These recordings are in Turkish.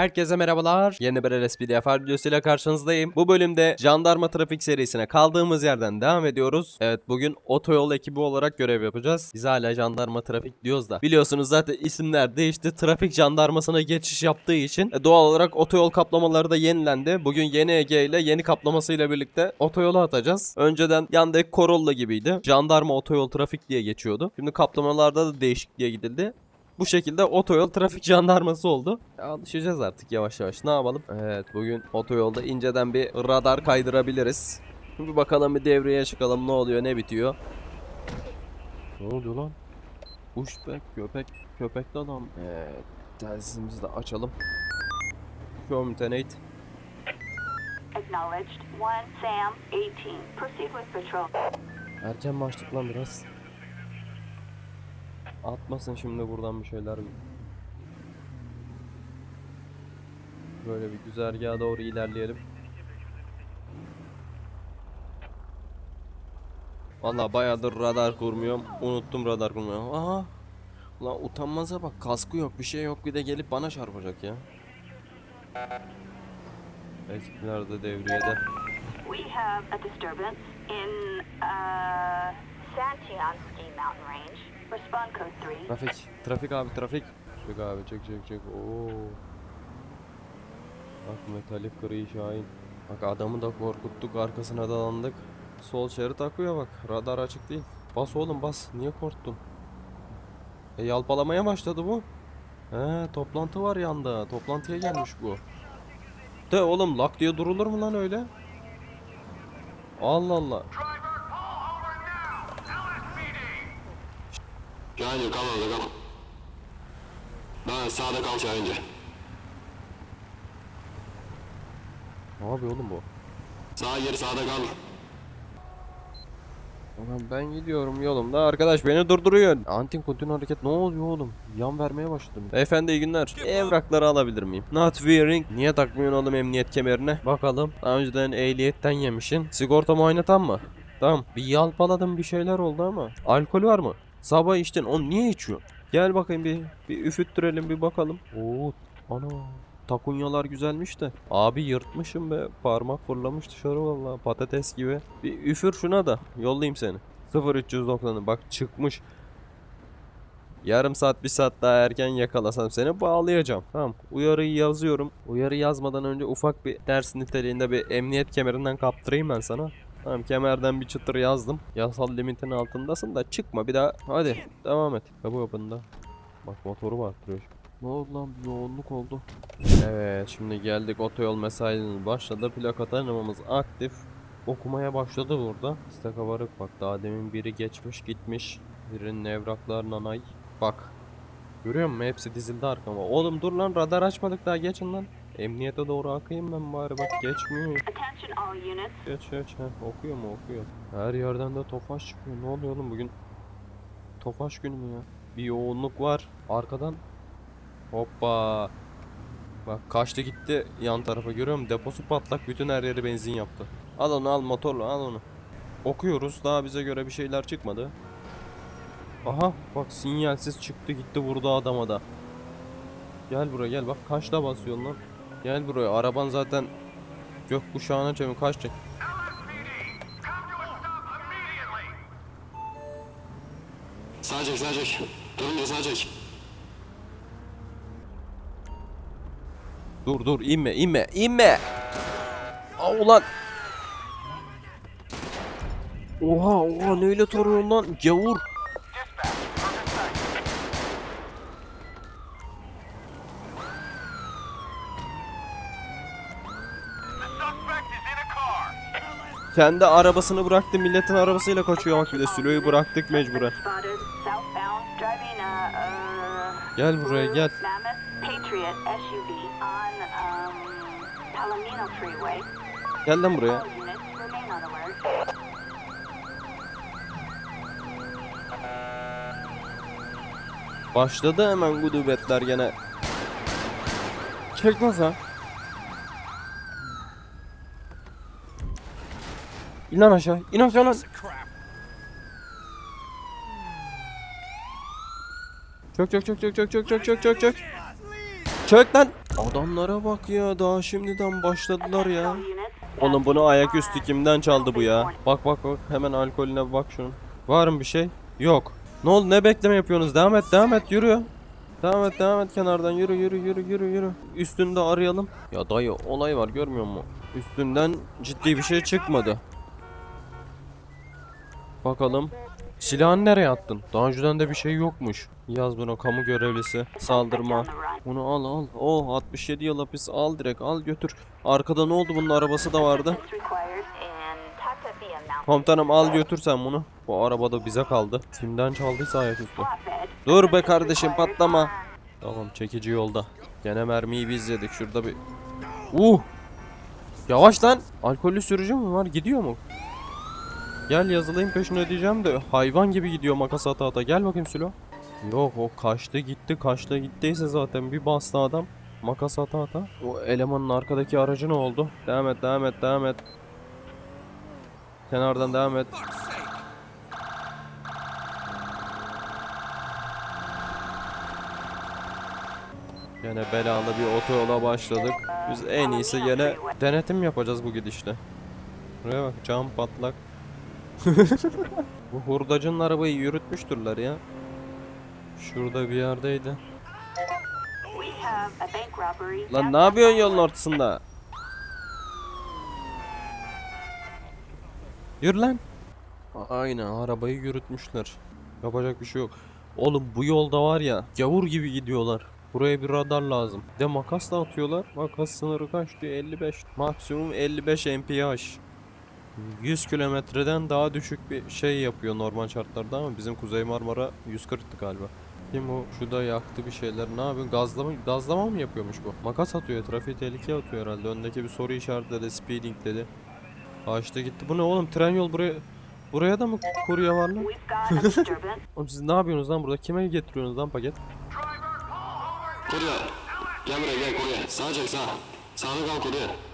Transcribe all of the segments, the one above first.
Herkese merhabalar. Yeni bir LSPDFR videosuyla karşınızdayım. Bu bölümde jandarma trafik serisine kaldığımız yerden devam ediyoruz. Evet bugün otoyol ekibi olarak görev yapacağız. Biz hala jandarma trafik diyoruz da. Biliyorsunuz zaten isimler değişti. Trafik jandarmasına geçiş yaptığı için e, doğal olarak otoyol kaplamaları da yenilendi. Bugün yeni Ege ile yeni kaplamasıyla birlikte otoyola atacağız. Önceden yandaki Corolla gibiydi. Jandarma otoyol trafik diye geçiyordu. Şimdi kaplamalarda da değişikliğe gidildi. Bu şekilde otoyol trafik jandarması oldu. Alışacağız artık yavaş yavaş. Ne yapalım? Evet bugün otoyolda inceden bir radar kaydırabiliriz. Bir bakalım bir devreye çıkalım ne oluyor ne bitiyor. Ne oluyor lan? Pushback köpek köpekli adam. Evet telsizimizi de açalım. Communicate. Acknowledged. One Sam 18. Proceed with patrol. Erken açtık lan biraz? Atmasın şimdi buradan bir şeyler. Böyle bir güzergaha doğru ilerleyelim. Valla bayağıdır radar kurmuyorum. Unuttum radar kurmuyor. Aha. Ulan utanmaza bak kaskı yok bir şey yok bir de gelip bana çarpacak ya. Ekipler de devriyede. We have a disturbance in uh, Trafik, trafik abi trafik. Çek abi çek çek çek. Oo. Bak metalik gri şahin. Bak adamı da korkuttuk arkasına dalandık. Sol şerit akıyor bak. Radar açık değil. Bas oğlum bas. Niye korktun? E yalpalamaya başladı bu. He toplantı var yanda. Toplantıya gelmiş bu. De oğlum lak diye durulur mu lan öyle? Allah Allah. Şahincim kal orada kal. Ben sağda kal Şahinci. Ne yapıyor oğlum bu? Sağa gir sağda kal. Ulan ben gidiyorum yolumda arkadaş beni durduruyor. Antin kontinü hareket ne oluyor oğlum? Yan vermeye başladım. Efendi iyi günler. Evrakları alabilir miyim? Not wearing. Niye takmıyorsun oğlum emniyet kemerine? Bakalım. Daha önceden ehliyetten yemişsin. Sigorta muayene tam mı? Tamam. Bir yalpaladım bir şeyler oldu ama. Alkol var mı? Sabah içtin. Onu niye içiyorsun? Gel bakayım bir, bir üfüttürelim bir bakalım. Oo, ana. Takunyalar güzelmiş de. Abi yırtmışım be. Parmak fırlamış dışarı vallahi patates gibi. Bir üfür şuna da. Yollayayım seni. 0390'ı bak çıkmış. Yarım saat bir saat daha erken yakalasam seni bağlayacağım. Tamam uyarıyı yazıyorum. Uyarı yazmadan önce ufak bir ders niteliğinde bir emniyet kemerinden kaptırayım ben sana. Tamam kemerden bir çıtır yazdım. Yasal limitin altındasın da çıkma bir daha. Hadi devam et. Kapı kapında. Bak motoru var duruyor. Ne oldu lan yoğunluk oldu. Evet şimdi geldik otoyol mesainin başladı. Plaka tanımamız aktif. Okumaya başladı burada. İstaka varık bak daha demin biri geçmiş gitmiş. Birinin evraklar nanay. Bak. Görüyor musun hepsi dizildi arkama. Oğlum dur lan radar açmadık daha geçin lan. Emniyete doğru akayım ben bari bak geçmiyor. Geç geç heh, okuyor mu okuyor. Her yerden de tofaş çıkıyor. Ne oluyor oğlum bugün? Tofaş günü mü ya? Bir yoğunluk var. Arkadan. Hoppa. Bak kaçtı gitti yan tarafa görüyor musun? Deposu patlak bütün her yeri benzin yaptı. Al onu al motorla al onu. Okuyoruz daha bize göre bir şeyler çıkmadı. Aha bak sinyalsiz çıktı gitti vurdu adama da. Gel buraya gel bak kaçta basıyorsun lan. Gel buraya araban zaten gökkuşağına çevir kaç çek. Sağa çek sağa çek. Durunca sağa çek. Dur dur inme inme inme. Aa, ulan. Oha oha neyle tarıyorsun lan gavur. Kendi arabasını bıraktı milletin arabasıyla kaçıyor bak bir de Sülo'yu bıraktık mecburen. Gel buraya gel. Gel lan buraya. Başladı hemen gudubetler gene. Çekmez ha. İn lan aşağı. İn aşağı lan. Çök çök çök çök çök çök çök çök çök çök. Çök lan. Adamlara bak ya daha şimdiden başladılar ya. Oğlum bunu ayaküstü kimden çaldı bu ya? Bak bak bak hemen alkolüne bak şunun. Var mı bir şey? Yok. Ne oldu ne bekleme yapıyorsunuz? Devam et devam et yürü. Devam et devam et kenardan yürü yürü yürü yürü yürü. Üstünde arayalım. Ya dayı olay var görmüyor musun? Üstünden ciddi bir şey çıkmadı. Bakalım. Silahını nereye attın? Daha önceden de bir şey yokmuş. Yaz bunu kamu görevlisi. Saldırma. Bunu al al. Oh 67 yıl hapis al direkt al götür. Arkada ne oldu bunun arabası da vardı. Komutanım al götür sen bunu. Bu araba da bize kaldı. Kimden çaldıysa. Flatbed. Dur be kardeşim patlama. Tamam çekici yolda. Gene mermiyi biz yedik. Şurada bir... Uh! Yavaş lan. Alkollü sürücü mü var? Gidiyor mu? Gel yazılayım peşine ödeyeceğim de hayvan gibi gidiyor makas ata ata. Gel bakayım Sülo. Yok o kaçtı gitti. Kaçtı gittiyse zaten bir bastı adam. Makas ata ata. O elemanın arkadaki aracı ne oldu? Devam et devam et devam et. Kenardan devam et. Gene belalı bir otoyola başladık. Biz en iyisi gene denetim yapacağız bu gidişle. Buraya bak cam patlak. Bu hurdacının arabayı yürütmüştürler ya. Şurada bir yerdeydi. Lan ne yapıyorsun yolun ortasında? Yürü lan. Aynen arabayı yürütmüşler. Yapacak bir şey yok. Oğlum bu yolda var ya gavur gibi gidiyorlar. Buraya bir radar lazım. Bir De makas da atıyorlar. Makas sınırı kaç diyor? 55. Maksimum 55 mph. 100 kilometreden daha düşük bir şey yapıyor normal şartlarda ama bizim Kuzey Marmara 140'tı galiba. Kim o? Şu da yaktı bir şeyler. Ne yapıyor? Gazlama, gazlama mı yapıyormuş bu? Makas atıyor. Trafiği tehlikeye atıyor herhalde. Öndeki bir soru işaretledi. Speeding dedi. Açtı gitti. Bu ne oğlum? Tren yol buraya... Buraya da mı kurye var lan? Oğlum siz ne yapıyorsunuz lan burada? Kime getiriyorsunuz lan paket? Kurye. Gel buraya gel kurye. Sağa çek sağ. Sağda kal kurye.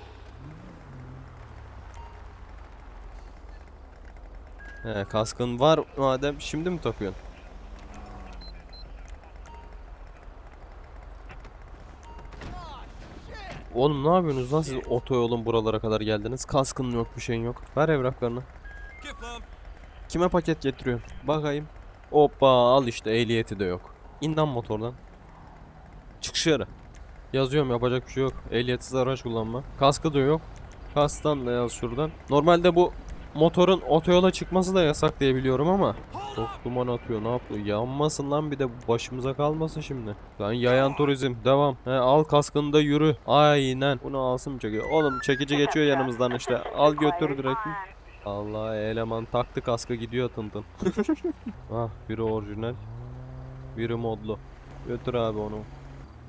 He kaskın var madem şimdi mi takıyorsun? Oğlum ne yapıyorsunuz lan siz otoyolun buralara kadar geldiniz? Kaskın yok bir şeyin yok. Ver evraklarını. Kime paket getiriyorsun? Bakayım. Hoppa al işte ehliyeti de yok. İn motordan. Çık dışarı. Yazıyorum yapacak bir şey yok. Ehliyetsiz araç kullanma. Kaskı da yok. Kastan da yaz şuradan. Normalde bu motorun otoyola çıkması da yasak diye biliyorum ama. Çok duman atıyor ne yapıyor? Yanmasın lan bir de başımıza kalmasın şimdi. Lan yayan turizm devam. He, al kaskını da yürü. Aynen. Bunu alsın mı çekiyor. Oğlum çekici geçiyor yanımızdan işte. Al götür direkt. Allah eleman taktı kaskı gidiyor tın tın. Ah biri orijinal biri modlu. Götür abi onu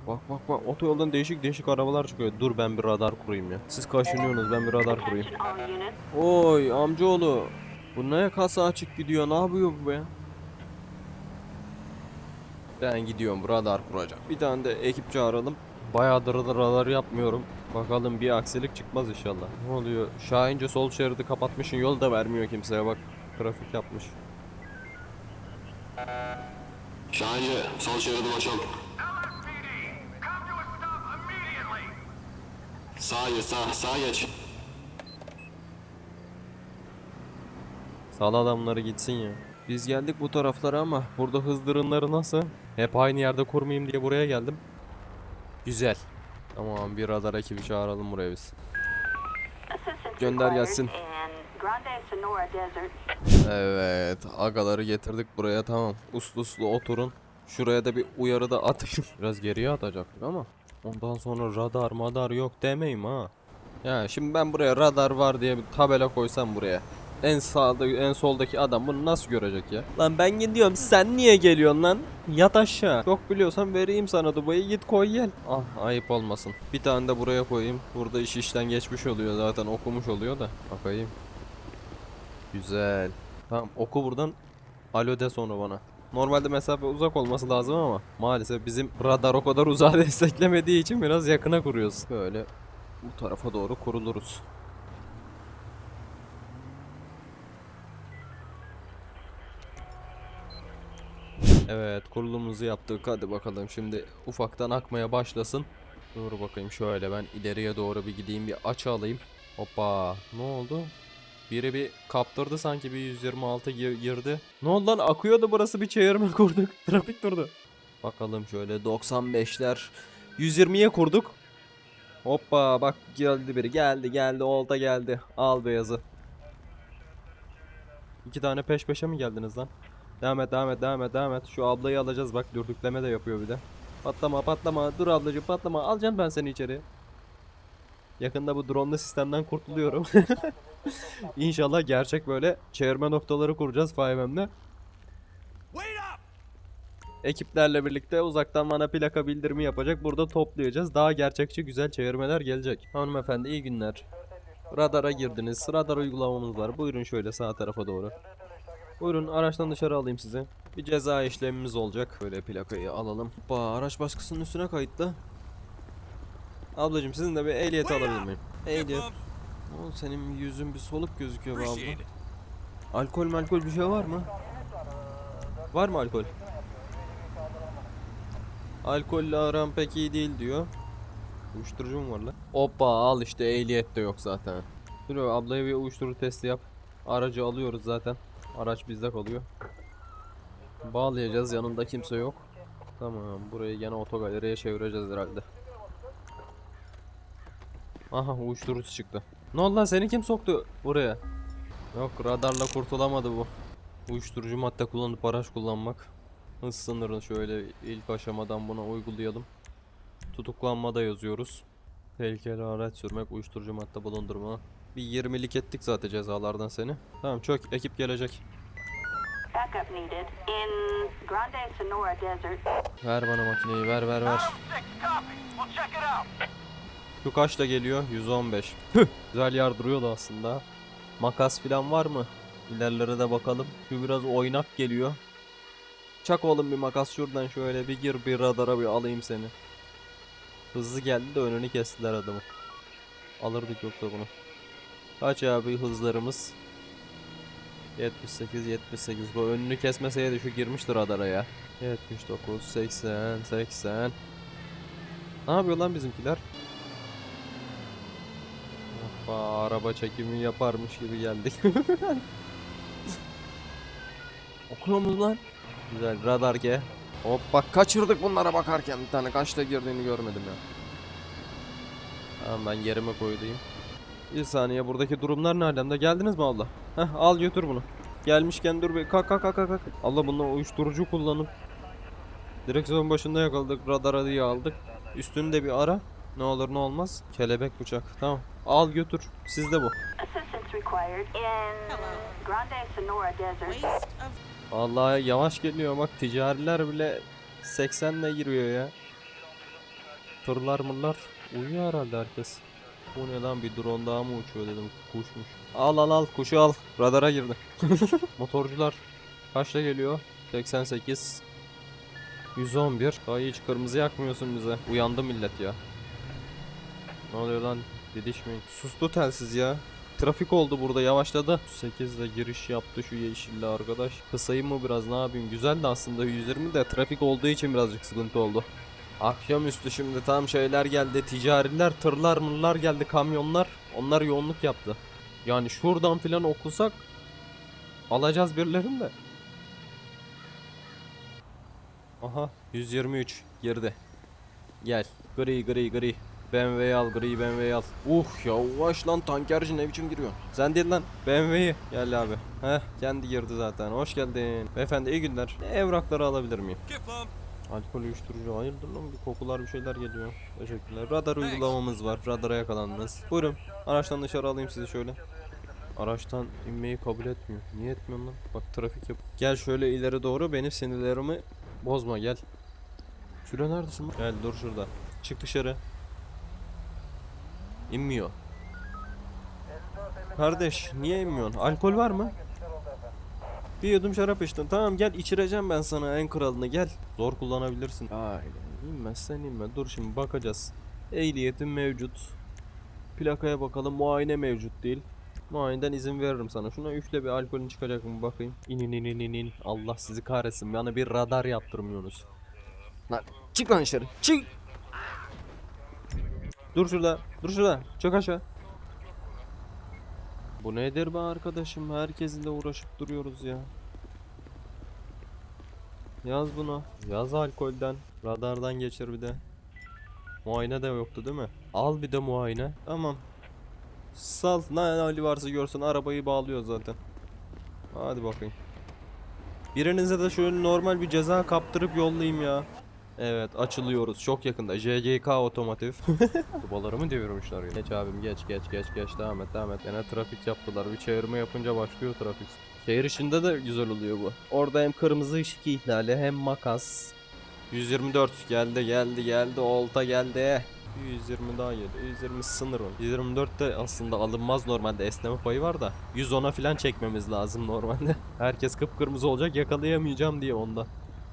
Bak bak bak otoyoldan değişik değişik arabalar çıkıyor. Dur ben bir radar kurayım ya. Siz kaşınıyorsunuz ben bir radar kurayım. Oy amcaoğlu. Bu ne kasa açık gidiyor? Ne yapıyor bu be? Ben gidiyorum radar kuracağım. Bir tane de ekip çağıralım. Bayağıdır da radar yapmıyorum. Bakalım bir aksilik çıkmaz inşallah. Ne oluyor? Şahince sol şeridi kapatmışın yol da vermiyor kimseye bak. Trafik yapmış. Şahince sol şeridi boşalt. Sağa geç sağ. Sağa geç. Sal adamları gitsin ya. Biz geldik bu taraflara ama burada hızdırınları nasıl? Hep aynı yerde kurmayayım diye buraya geldim. Güzel. Tamam bir radar ekibi çağıralım buraya biz. Gönder gelsin. Evet agaları getirdik buraya tamam. Uslu uslu oturun. Şuraya da bir uyarı da atayım. Biraz geriye atacaktık ama. Ondan sonra radar madar yok demeyim ha. Ya şimdi ben buraya radar var diye bir tabela koysam buraya. en sağda en soldaki adam bunu nasıl görecek ya? Lan ben gidiyorum sen niye geliyorsun lan? Yat aşağı. Çok biliyorsan vereyim sana dubayı git koy gel. Ah ayıp olmasın. Bir tane de buraya koyayım. Burada iş işten geçmiş oluyor zaten okumuş oluyor da. Bakayım. Güzel. Tamam oku buradan. Alo de sonra bana. Normalde mesafe uzak olması lazım ama maalesef bizim radar o kadar uzağa desteklemediği için biraz yakına kuruyoruz. Böyle bu tarafa doğru kuruluruz. Evet kurulumuzu yaptık hadi bakalım şimdi ufaktan akmaya başlasın. Dur bakayım şöyle ben ileriye doğru bir gideyim bir açı alayım. Hoppa ne oldu? Biri bir kaptırdı sanki bir 126 gir- girdi. Ne oldu lan akıyordu burası bir çevirme kurduk. Trafik durdu. Bakalım şöyle 95'ler 120'ye kurduk. Hoppa bak geldi biri geldi geldi olta geldi. Al beyazı. İki tane peş peşe mi geldiniz lan? Devam et devam et devam et devam et. Şu ablayı alacağız bak dürtükleme de yapıyor bir de. Patlama patlama dur ablacığım patlama alacağım ben seni içeri. Yakında bu drone'lu sistemden kurtuluyorum. İnşallah gerçek böyle çevirme noktaları kuracağız 5M'de. Ekiplerle birlikte uzaktan bana plaka bildirimi yapacak. Burada toplayacağız. Daha gerçekçi güzel çevirmeler gelecek. Hanımefendi iyi günler. Radara girdiniz. Radar uygulamamız var. Buyurun şöyle sağ tarafa doğru. Buyurun araçtan dışarı alayım sizi. Bir ceza işlemimiz olacak. Böyle plakayı alalım. Hoppa araç baskısının üstüne kayıtlı. Ablacım sizin de bir ehliyeti alabilir miyim? Ehliyet. Oo, senin yüzün bir soluk gözüküyor be abla. Alkol malkol bir şey var mı? Var mı alkol? Alkolle aram pek iyi değil diyor. Uyuşturucu mu var lan? Hoppa al işte ehliyet de yok zaten. Dur ablaya bir uyuşturucu testi yap. Aracı alıyoruz zaten. Araç bizde kalıyor. Bağlayacağız yanında kimse yok. Tamam burayı gene otogaleriye çevireceğiz herhalde. Aha uyuşturucu çıktı. Ne oldu lan seni kim soktu buraya? Yok radarla kurtulamadı bu. Uyuşturucu madde kullanıp araç kullanmak. Hız sınırını şöyle ilk aşamadan buna uygulayalım. Tutuklanmada yazıyoruz. Tehlikeli araç sürmek, uyuşturucu madde bulundurma. Bir 20'lik ettik zaten cezalardan seni. Tamam çök ekip gelecek. Ver bana makineyi ver ver ver. Şu kaçta geliyor? 115. Hıh, Güzel yardırıyor da aslında. Makas filan var mı? İlerlere de bakalım. Şu biraz oynak geliyor. Çak oğlum bir makas şuradan şöyle bir gir bir radara bir alayım seni. Hızlı geldi de önünü kestiler adamı. Alırdık yoksa bunu. Kaç abi hızlarımız? 78 78 bu önünü kesmeseydi şu girmiştir radara ya. 79 80 80 Ne yapıyor lan bizimkiler? Hoppa araba çekimi yaparmış gibi geldik. Okuyor mu lan? Güzel radar ke. Hop bak kaçırdık bunlara bakarken bir tane kaçta girdiğini görmedim ya. Tamam ben yerime koyayım. Bir saniye buradaki durumlar ne alemde? Geldiniz mi abla? Heh al götür bunu. Gelmişken dur bir kalk kalk kalk kalk. Allah bununla uyuşturucu kullanıp direksiyon başında yakaladık radara diye aldık. Üstünü de bir ara. Ne olur ne olmaz. Kelebek bıçak. Tamam. Al götür. Sizde bu. Vallahi yavaş geliyor bak ticariler bile 80 ile giriyor ya. Tırlar mırlar uyuyor herhalde herkes. Bu ne lan bir drone daha mı uçuyor dedim kuşmuş. Al al al kuşu al radara girdi. Motorcular kaçta geliyor? 88 111 Daha hiç kırmızı yakmıyorsun bize. Uyandı millet ya. Ne oluyor lan? Didişmeyin. Sustu telsiz ya. Trafik oldu burada yavaşladı. 8 ile giriş yaptı şu yeşilli arkadaş. Kısayım mı biraz ne yapayım? Güzel de aslında 120 de trafik olduğu için birazcık sıkıntı oldu. Akşamüstü şimdi tam şeyler geldi. Ticariler, tırlar, mırlar geldi, kamyonlar. Onlar yoğunluk yaptı. Yani şuradan filan okusak alacağız birilerini de. Aha 123 girdi. Gel. Gri gri gri. BMW'yi al gri BMW'yi al. Uh yavaş lan tankerci ne biçim giriyor. Sen değil lan BMW'yi. Gel abi. Heh kendi girdi zaten. Hoş geldin. Beyefendi iyi günler. Evrakları alabilir miyim? Alkol uyuşturucu hayırdır lan bir kokular bir şeyler geliyor. Teşekkürler. Radar uygulamamız var. Radara yakalandınız. Buyurun. Araçtan dışarı alayım sizi şöyle. araçtan inmeyi kabul etmiyor. Niye etmiyor lan? Bak trafik yap. Gel şöyle ileri doğru benim sinirlerimi bozma gel. Süre neredesin? Gel dur şurada. Çık dışarı. İnmiyor. Kardeş niye inmiyorsun? Alkol var mı? Bir yudum şarap içtin. Tamam gel içireceğim ben sana en kralını gel. Zor kullanabilirsin. Aynen. İnmezsen inme. Dur şimdi bakacağız. Ehliyetin mevcut. Plakaya bakalım. Muayene mevcut değil. Muayeneden izin veririm sana. Şuna üfle bir alkolün çıkacak mı bakayım. İn in in in in. Allah sizi kahretsin. Bana bir radar yaptırmıyorsunuz. Lan çık lan dışarı. Çık. Dur şurada. Dur şurada. Çök aşağı. Bu nedir be arkadaşım? Herkesinle uğraşıp duruyoruz ya. Yaz bunu. Yaz alkolden. Radardan geçir bir de. Muayene de yoktu değil mi? Al bir de muayene. Tamam. Sal. Ne hali varsa görsün. Arabayı bağlıyor zaten. Hadi bakayım. Birinize de şöyle normal bir ceza kaptırıp yollayayım ya. Evet açılıyoruz. Çok yakında. JGK otomotiv. Dubaları mı devirmişler ya Geç abim geç geç geç geç. Devam et devam et. Yine trafik yaptılar. Bir çevirme yapınca başlıyor trafik. Şehir içinde de güzel oluyor bu. Orada hem kırmızı ışık ihlali hem makas. 124 geldi geldi geldi. Olta geldi. 120 daha geldi. 120 sınır o 124 de aslında alınmaz normalde. Esneme payı var da 110'a falan çekmemiz lazım normalde. Herkes kıpkırmızı olacak yakalayamayacağım diye onda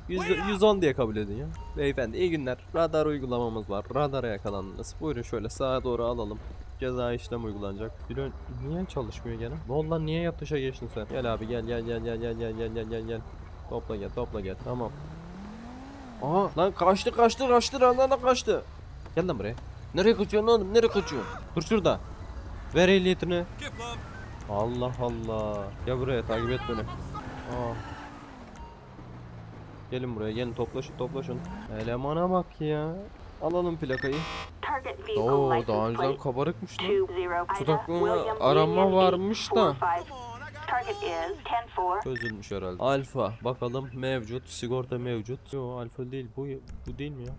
100, 110 diye kabul edin ya. Beyefendi iyi günler. Radar uygulamamız var. Radara yakalandınız. Buyurun şöyle sağa doğru alalım. Ceza işlem uygulanacak. Bilo niye çalışmıyor gene? Lan niye yatışa geçtin sen? Gel abi gel gel gel gel gel gel gel gel gel gel. Topla gel topla gel. Tamam. Aha lan kaçtı kaçtı kaçtı lan lan kaçtı. Gel lan buraya. Nereye kaçıyorsun oğlum? Nereye kaçıyorsun? Dur şurada. Ver ehliyetini. Allah Allah. Gel buraya takip et beni. Aa. Gelin buraya gelin toplaşın toplaşın. Elemana bak ya. Alalım plakayı. Oo daha önceden kabarıkmış lan. 20 Tutaklı William arama varmış da. 845. Target is 10-4. Çözülmüş herhalde. Alfa bakalım mevcut. Sigorta mevcut. Yo alfa değil bu bu değil mi ya?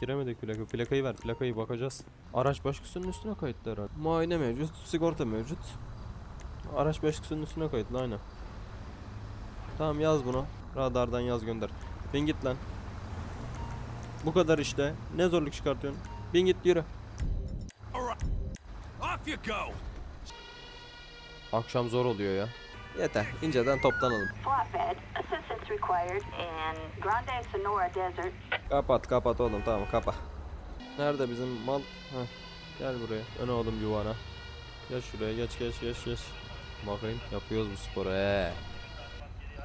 Giremedik plaka. Plakayı ver. Plakayı bakacağız. Araç başkasının üstüne kayıtlı herhalde. Muayene mevcut. Sigorta mevcut. Araç başkasının üstüne kayıtlı aynen. Tamam yaz bunu. Radardan yaz gönder. Bin git lan. Bu kadar işte. Ne zorluk çıkartıyorsun? Bin git yürü. Off you go! Akşam zor oluyor ya. Yeter. inceden toplanalım. Kapat kapat oğlum tamam kapa. Nerede bizim mal? Heh. Gel buraya. Öne oğlum yuvana. Geç şuraya geç geç geç geç. Bakayım yapıyoruz bu sporu ee.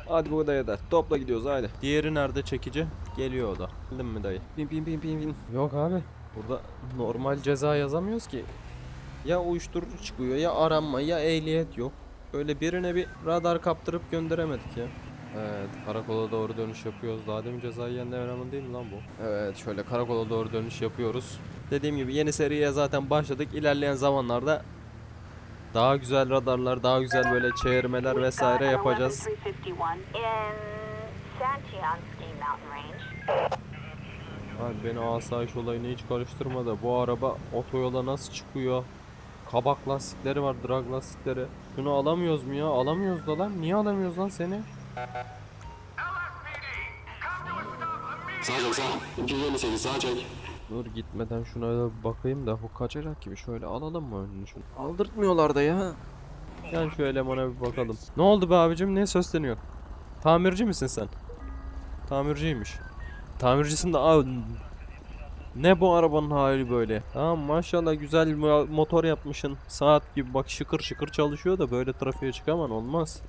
Hadi bu da. Topla gidiyoruz haydi. Diğeri nerede çekici? Geliyor o da. Bildin mi dayı? Bin bin bin bin bin. Yok abi. Burada normal ceza yazamıyoruz ki. Ya uyuşturucu çıkıyor ya aranma ya ehliyet yok. Öyle birine bir radar kaptırıp gönderemedik ya. Evet karakola doğru dönüş yapıyoruz. Daha demin cezayı yiyen devramın değil mi lan bu? Evet şöyle karakola doğru dönüş yapıyoruz. Dediğim gibi yeni seriye zaten başladık. İlerleyen zamanlarda daha güzel radarlar, daha güzel böyle çevirmeler vesaire yapacağız. 11351 in Santian Ski Mountain Range. Abi beni asayiş olayına hiç karıştırma da bu araba otoyola nasıl çıkıyor? Kabak lastikleri var, drag lastikleri. Şunu alamıyoruz mu ya? Alamıyoruz da lan. Niye alamıyoruz lan seni? Sağa çek sağ. 258 sağa çek. Dur gitmeden şuna da bir bakayım da bu kaçacak gibi şöyle alalım mı önünü şunu? Aldırtmıyorlar da ya. Gel şu elemana bir bakalım. Ne oldu be abicim ne söyleniyor? Tamirci misin sen? Tamirciymiş. Tamircisin de aa, ne bu arabanın hali böyle? Tamam maşallah güzel mo- motor yapmışsın. Saat gibi bak şıkır şıkır çalışıyor da böyle trafiğe çıkaman olmaz.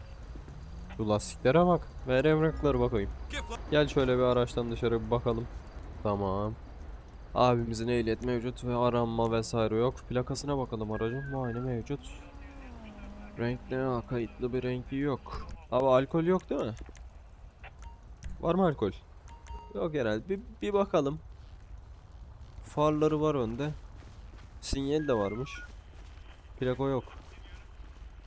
Şu lastiklere bak. Ver evrakları bakayım. Gel şöyle bir araçtan dışarı bir bakalım. Tamam. Abimizin ehliyet mevcut ve aranma vesaire yok. Plakasına bakalım aracın. Muayene mevcut. Renkli kayıtlı bir rengi yok. Abi alkol yok değil mi? Var mı alkol? Yok herhalde. Bir, bir bakalım. Farları var önde. Sinyal de varmış. Plaka yok.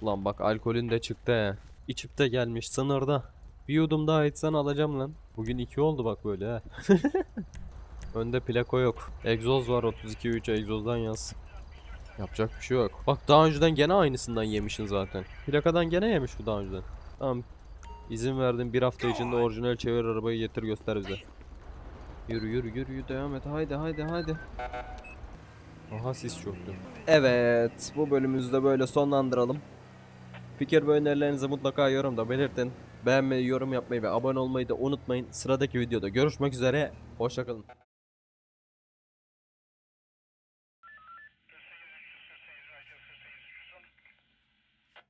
Ulan bak alkolün de çıktı he. İçip de gelmiş sınırda. Bir yudum daha içsen alacağım lan. Bugün iki oldu bak böyle he. Önde plaka yok. Egzoz var 32.3 egzozdan yaz. Yapacak bir şey yok. Bak daha önceden gene aynısından yemişsin zaten. Plakadan gene yemiş bu daha önceden. Tamam. İzin verdim bir hafta içinde orijinal çevir arabayı getir göster bize. Yürü yürü yürü yürü devam et haydi haydi haydi. Aha sis çöktü. Evet bu bölümümüzü de böyle sonlandıralım. Fikir ve önerilerinizi mutlaka yorumda belirtin. Beğenmeyi, yorum yapmayı ve abone olmayı da unutmayın. Sıradaki videoda görüşmek üzere. Hoşçakalın.